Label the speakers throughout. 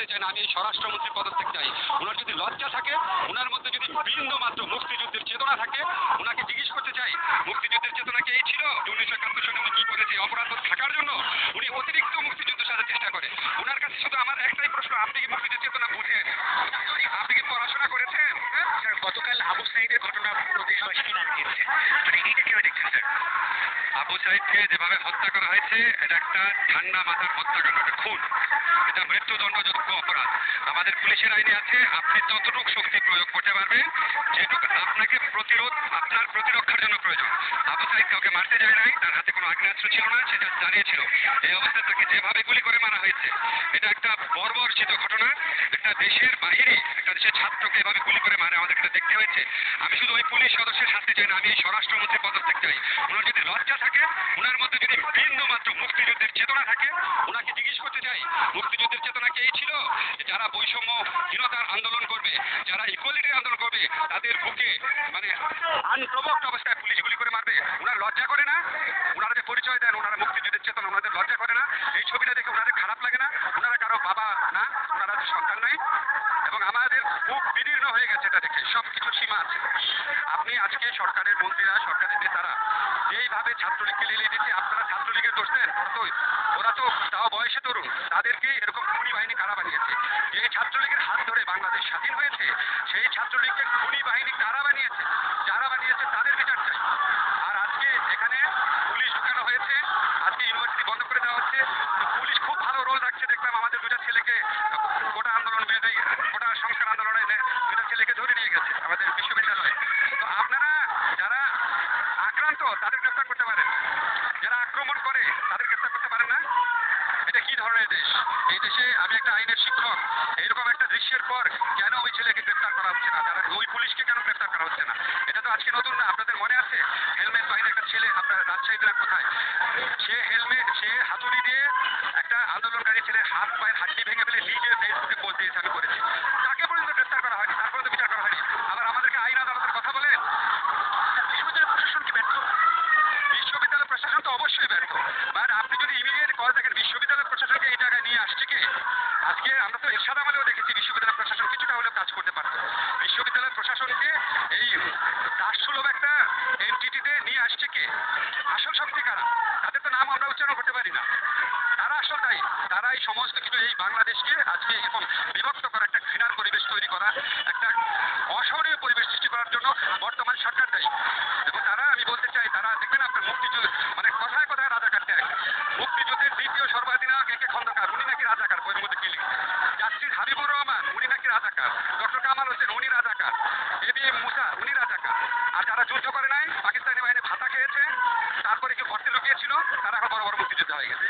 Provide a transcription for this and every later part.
Speaker 1: মারতে চাই আমি এই স্বরাষ্ট্রমন্ত্রীর পদত্যাগ চাই। ওনার যদি লজ্জা থাকে, ওনার মধ্যে যদি বিন্দু মাত্র মুক্তিযুদ্ধের চেতনা থাকে, ওনাকে জিজ্ঞেস করতে চাই, মুক্তিযুদ্ধের চেতনা কি এই ছিল? উনিশশো একাত্তর সালে উনি কি করেছে অপরাধ থাকার জন্য উনি অতিরিক্ত মুক্তিযুদ্ধ সাজার চেষ্টা করে। ওনার কাছে শুধু আমার একটাই প্রশ্ন, আপনি কি মুক্তিযুদ্ধের চেতনা বুঝেন আপনি কি পড়াশোনা করেছেন হ্যাঁ?
Speaker 2: স্যার গতকাল আবু সাইদের
Speaker 1: আবু সাইদকে যেভাবে হত্যা করা হয়েছে, এটা একটা ঠান্ডা মাথার হত্যাকাণ্ড, একটা খুন। এটা মৃত্যুদণ্ডযোগ্য অপরাধ। আমাদের পুলিশের আইনে আছে, আপনি যতটুক শক্তি প্রয়োগ করতে পারবেন, যেটুকু আপনাকে প্রতিরোধ আপনার প্রতিরক্ষার জন্য প্রয়োজন। আবু সাইদ কাউকে মারতে যায় নাই, তার হাতে কোনো আগ্নেয়াস্ত্র ছিল না সেটা জানিয়েছিল। এই অবস্থায় তাকে যেভাবে গুলি করে মারা হয়েছে, এটা একটা বর্বরচিত ঘটনা। একটা দেশের বাহিরে একটা দেশের ছাত্রকে এভাবে গুলি করে মারে আমাদের এটা দেখতে হয়েছে। আমি শুধু ওই পুলিশ সদস্যের শাস্তি চাই না, আমি এই স্বরাষ্ট্রমন্ত্রীর পদত্যাগ চাই। ওনার যদি লজ্জা থাকে, ওনার মধ্যে যদি বিন্দু মাত্র মুক্তিযুদ্ধের চেতনা থাকে, ওনাকে জিজ্ঞেস করতে চাই, মুক্তিযুদ্ধের চেতনা কি এই ছিল? যারা বৈষম্যহীনতার আন্দোলন করবে, যারা ইকুয়ালিটির আন্দোলন করবে, তাদের বুকে মানে আনপ্রবক্ত অবস্থায় পুলিশ গুলি করে মারবে, ওনার লজ্জা করে না ওনারা যে পরিচয় দেন ওনারা মুক্তিযুদ্ধের চেতনা ওনাদের লজ্জা করে না এই ছবিটা দেখে ওনাদের খারাপ লাগে না ওনারা কারও বাবা না ওনারা তো সন্তান নাই এবং মুখ বিদীর্ণ হয়ে গেছে এটা দেখে। সব কিছু সীমা আছে। আপনি আজকে সরকারের মন্ত্রীরা, সরকারের নেতারা যেইভাবে ছাত্রলীগকে লেলিয়ে দিচ্ছে, আপনারা ছাত্রলীগের দোষ দেন? ওরা তো তাও বয়সে তরুণ, তাদেরকে এরকম খুনি বাহিনী কারা বানিয়েছে? যে ছাত্রলীগের হাত ধরে বাংলাদেশ স্বাধীন হয়েছে, সেই ছাত্রলীগকে খুনি বাহিনী কারা বানিয়েছে তাদের বিচার চাই আর আজকে এখানে পুলিশ ঢুকানো হয়েছে আজকে ইউনিভার্সিটি বন্ধ করে দেওয়া হচ্ছে তো পুলিশ খুব ভালো রোল রাখছে দেখলাম আমাদের দুটা ছেলেকে গোটা আন্দোলন বিরোধী গোটা সংস্কার আন্দোলনে নে- দুটা ছেলেকে ধরে নিয়ে গেছে আমাদের বিশ্ববিদ্যালয়ে। তো আপনারা যারা আক্রান্ত, তাদের গ্রেফতার করতে পারেন। যারা আক্রমণ করে, তাদের গ্রেফতার করতে পারেন না। এটা কি ধরনের দেশ? এই দেশে আমি একটা আইনের শিক্ষক। এইরকম একটা দৃশ্যের পর কেন ওই ছেলেকে গ্রেফতার করা হচ্ছে না? তারা ওই পুলিশকে কেন গ্রেফতার করা হচ্ছে না? এটা তো আজকে নতুন না, আপনাদের মনে আছে? হেলমেট বাহিনী একটা ছেলে, আপনার রাজশাহীতে না কোথায়? সে হেলমেট সে হাতুড়ি দিয়ে একটা আন্দোলনকারী ছেলে হাত পায়ের হাড্ডি ভেঙে ফেলে নিজে ফেসবুকে পোস্ট দিয়েছে আমি করেছি তাকে পর্যন্ত গ্রেফতার করা হয়নি তারপরে তো বিচার করা হয়নি আবার আমাদেরকে আইন আদালতের কথা বলেন বিশ্ববিদ্যালয় প্রশাসন কি ব্যর্থ বিশ্ববিদ্যালয় প্রশাসন তো অবশ্যই ব্যর্থ বাট আপনি যদি ইমিডিয়েট কল দেখেন বিশ্ববিদ্যালয় প্রশাসনকে এই জায়গায় নিয়ে আসছে কে আজকে আমরা তো এরশাদ আমলেও দেখেছি বিশ্ববিদ্যালয় প্রশাসন কিছুটা হলেও কাজ করতে পারতো। বিশ্ববিদ্যালয় প্রশাসনকে এই দাসসুলভ একটা এনটিটিতে নিয়ে আসছে কে? আসল শক্তি কারা? তাদের তো নাম আমরা উচ্চারণ করতে পারি না। তারা আসল দায়ী। তারা এই সমস্ত কিছু এই বাংলাদেশকে আজকে এরকম বিভক্ত করা, একটা ঘৃণার পরিবেশ তৈরি করা, একটা অসহনীয় পরিবেশ সৃষ্টি করার জন্য বর্তমান সরকার দায়ী। এবং তারা যে মুসা উনি রাজাকার। আর যারা যুদ্ধ করে নাই পাকিস্তানি বাহিনী ভাতা খেয়েছে তারপরে কি ভর্তি লুকিয়েছিল তারা এখন বড় বড় মুক্তিযুদ্ধ হয়ে গেছে।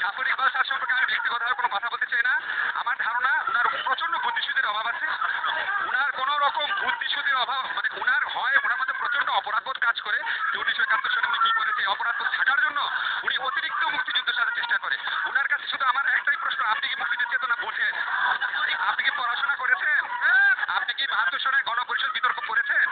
Speaker 1: জাফর ইকবাল স্যার সম্পর্কে আমি ব্যক্তিগতভাবে কোনো কথা বলতে চাই না। আমার ধারণা ওনার প্রচণ্ড বুদ্ধিশুদ্ধির অভাব আছে। ওনার কোনো রকম বুদ্ধিশুদ্ধির অভাব মানে ওনার হয় ওনার মধ্যে প্রচণ্ড অপরাধবোধ কাজ করে। যে উনিশশো একাত্তর সালে উনি কি করেছে অপরাধবোধ থাকার জন্য উনি অতিরিক্ত মুক্তিযুদ্ধ সাজার চেষ্টা করে। ওনার কাছে শুধু আমার একটাই প্রশ্ন আপনি কি মুক্তিযুদ্ধ চেতনা বোঝেন? আপনি কি পড়াশোনা করেছেন? কি ভারতের সনের গণপরিষদ বিতর্ক পড়েছেন